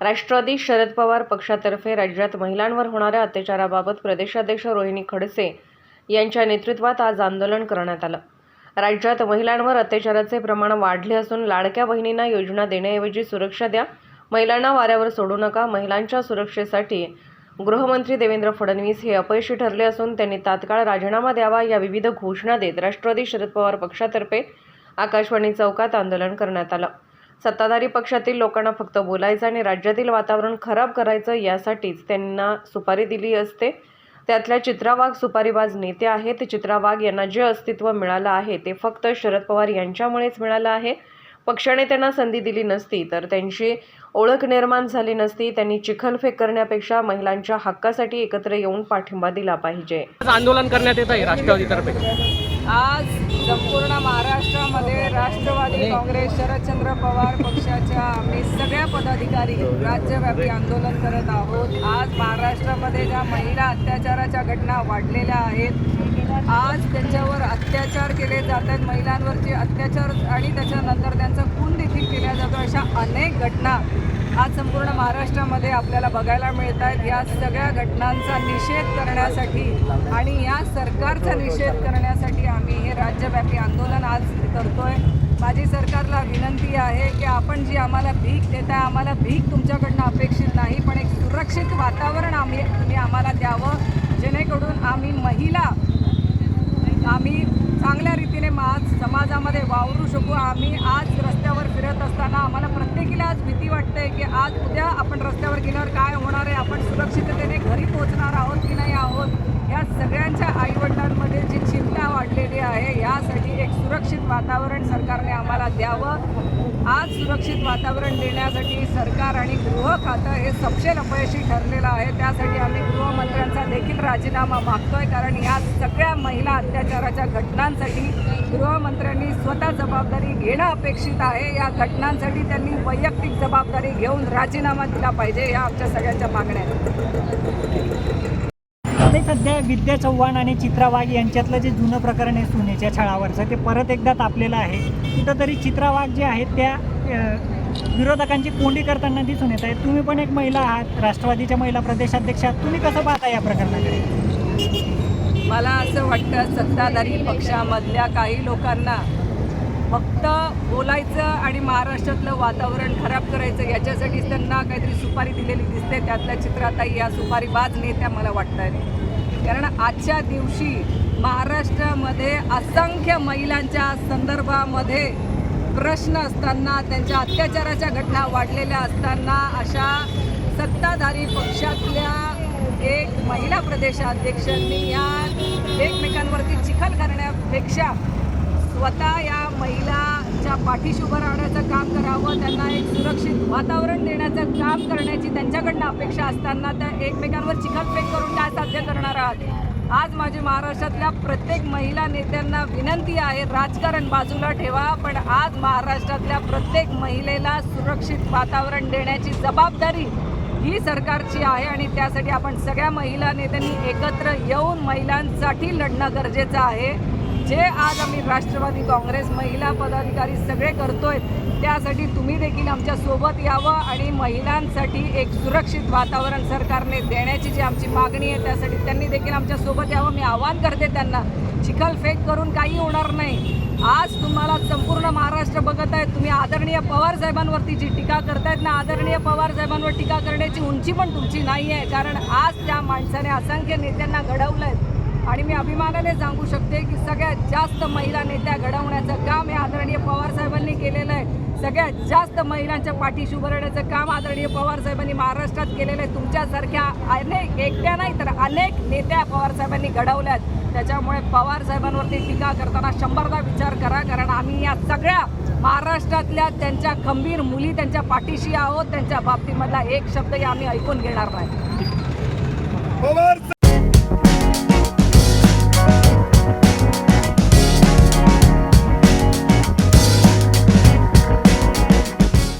राष्ट्रवादी शरद पवार पक्षातर्फे राज्यात महिलांवर होणाऱ्या अत्याचाराबाबत प्रदेशाध्यक्ष रोहिणी खडसे यांच्या नेतृत्वात आज आंदोलन करण्यात आलं. राज्यात महिलांवर अत्याचाराचे प्रमाण वाढले असून लाडक्या बहिणींना योजना देण्याऐवजी सुरक्षा द्या महिलांना वाऱ्यावर सोडू नका महिलांच्या सुरक्षेसाठी गृहमंत्री देवेंद्र फडणवीस हे अपयशी ठरले असून त्यांनी तात्काळ राजीनामा द्यावा या विविध घोषणा देत राष्ट्रवादी शरद पवार पक्षातर्फे आकाशवाणी चौकात आंदोलन करण्यात आलं. सत्ताधारी पक्षातील लोकांना फक्त बोलायचं आणि राज्यातील वातावरण खराब करायचं यासाठीच त्यांना सुपारी दिली असते. त्यातल्या चित्रा वाघ सुपारीबाज नेते आहेत. चित्रा वाघ यांना जे अस्तित्व मिळालं आहे ते फक्त शरद पवार यांच्यामुळेच मिळालं आहे. पक्षाने त्यांना संधी दिली नसती तर त्यांची ओळख निर्माण झाली नसती. त्यांनी चिखलफेक करण्यापेक्षा महिलांच्या हक्कासाठी एकत्र येऊन पाठिंबा दिला पाहिजे. आज आंदोलन करण्यात येत आहे राष्ट्रवादीतर्फे. आज संपूर्ण महाराष्ट्रामध्ये काँग्रेस शरदचंद्र पवार पक्षाच्या आम्ही सगळ्या पदाधिकारी राज्यव्यापी आंदोलन करत आहोत. आज महाराष्ट्रामध्ये ज्या महिला अत्याचाराच्या घटना वाढलेल्या आहेत आज त्यांच्यावर अत्याचार केले जात आहेत. महिलांवरचे अत्याचार आणि त्याच्यानंतर त्यांचा खून देखील केला जातो. अशा अनेक घटना आज संपूर्ण महाराष्ट्रामध्ये आपल्याला बघायला मिळत आहेत. या सगळ्या घटनांचा निषेध करण्यासाठी आणि या सरकारचा निषेध करण्यासाठी आम्ही हे राज्यव्यापी आंदोलन आज करतोय माझी सरकारला विनंती आहे की आपण जी आम्हाला भीक देताय आम्हाला भीक तुमच्याकडनं अपेक्षित नाही पण एक सुरक्षित वातावरण आम्ही तुम्ही आम्हाला द्यावं. जेणेकरून आम्ही महिला आम्ही चांगल्या रीतीने आज समाजामध्ये वावरू शकू. आम्ही आज रस्त्यावर फिरत असताना आम्हाला प्रत्येकीला आज भीती वाटते की आज उद्या आपण रस्त्यावर गेल्यावर काय होणार आहे? आपण सुरक्षिततेने घरी पोहोचणार आहोत की नाही आहोत? या सगळ्यांच्या आईवडिलांमध्ये जी चिंता वाढलेली आहे यासाठी एक सुरक्षित वातावरण सरकारने आम्हाला द्यावं. आज सुरक्षित वातावरण देण्यासाठी सरकार आणि गृह खातं हे सपशेल अपयशी ठरलेलं आहे. त्यासाठी आम्ही गृहमंत्र्यांचा देखील राजीनामा मागतोय कारण या सगळ्या महिला अत्याचाराच्या घटनांसाठी गृहमंत्र्यांनी स्वतः जबाबदारी घेणं अपेक्षित आहे. या घटनांसाठी त्यांनी वैयक्तिक जबाबदारी घेऊन राजीनामा दिला पाहिजे या आमच्या सगळ्यांच्या मागण्या आहेत. सध्या विद्या चव्हाण आणि चित्रा वाघ यांच्यातलं जे जुनं प्रकरण आहे सुनेच्या छळावरचं ते परत एकदा तापलेलं आहे. कुठंतरी चित्रा वाघ जे आहेत त्या विरोधकांची कोंडी करताना दिसून येत आहे. तुम्ही पण एक महिला आहात राष्ट्रवादीच्या महिला प्रदेशाध्यक्ष आहात. तुम्ही कसं पाहता या प्रकरणाकडे? मला असं वाटतं सत्ताधारी पक्षामधल्या काही लोकांना फक्त बोलायचं आणि महाराष्ट्रातलं वातावरण खराब करायचं याच्यासाठीच त्यांना काहीतरी सुपारी दिलेली दिसते. त्यातल्या चित्राताई या सुपारी बाज नेत्या मला वाटत आहेत कारण आजच्या दिवशी महाराष्ट्रामध्ये असंख्य महिलांच्या संदर्भामध्ये प्रश्न असताना त्यांच्या अत्याचाराच्या घटना वाढलेल्या असताना अशा सत्ताधारी पक्षातल्या एक महिला प्रदेशाध्यक्षांनी या एकमेकांवरती चिखल करण्यापेक्षा स्वतः या महिलाच्या पाठीशी उभं राहण्याचं काम करा वातावरण देण्याचं काम करण्याची त्यांच्याकडनं अपेक्षा असताना त्या एकमेकांवर चिखलफेक करून काय साध्य करणार आहात? आज माझी महाराष्ट्रातल्या प्रत्येक महिला नेत्यांना विनंती आहे राजकारण बाजूला ठेवा पण आज महाराष्ट्रातल्या प्रत्येक महिलेला सुरक्षित वातावरण देण्याची जबाबदारी ही सरकारची आहे आणि त्यासाठी आपण सगळ्या महिला नेत्यांनी एकत्र येऊन महिलांसाठी लढणं गरजेचं आहे. जे आज आम्ही राष्ट्रवादी काँग्रेस महिला पदाधिकारी सगळे करतोय त्यासाठी तुम्ही देखील आमच्यासोबत यावं आणि महिलांसाठी एक सुरक्षित वातावरण सरकारने देण्याची जी आमची मागणी आहे त्यासाठी त्यांनी देखील आमच्यासोबत यावं. मी आवाहन करते त्यांना चिखलफेक करून काही होणार नाही. आज तुम्हाला संपूर्ण महाराष्ट्र बघत आहे. तुम्ही आदरणीय पवार साहेबांवरती जी टीका करतायत ना आदरणीय पवार साहेबांवर टीका करण्याची उंची पण तुमची नाही आहे कारण आज त्या माणसाने असंख्य नेत्यांना घडवलं आहे आणि मी अभिमानाने सांगू शकते की सगळ्यात जास्त महिला नेत्या घडवण्याचं काम हे आदरणीय पवार साहेबांनी केलेलं आहे. सगळ्यात जास्त महिलांच्या पाठीशी उभं राहण्याचं काम आदरणीय पवार साहेबांनी महाराष्ट्रात केलेलं आहे. तुमच्यासारख्या अनेक एकट्या नाही तर अनेक नेत्या पवार साहेबांनी घडवल्यात त्याच्यामुळे पवार साहेबांवरती टीका करताना शंभरदा विचार करा कारण आम्ही या सगळ्या महाराष्ट्रातल्या त्यांच्या खंबीर मुली त्यांच्या पाठीशी आहोत. त्यांच्या बाबतीमधला एक शब्दही आम्ही ऐकून घेणार नाही.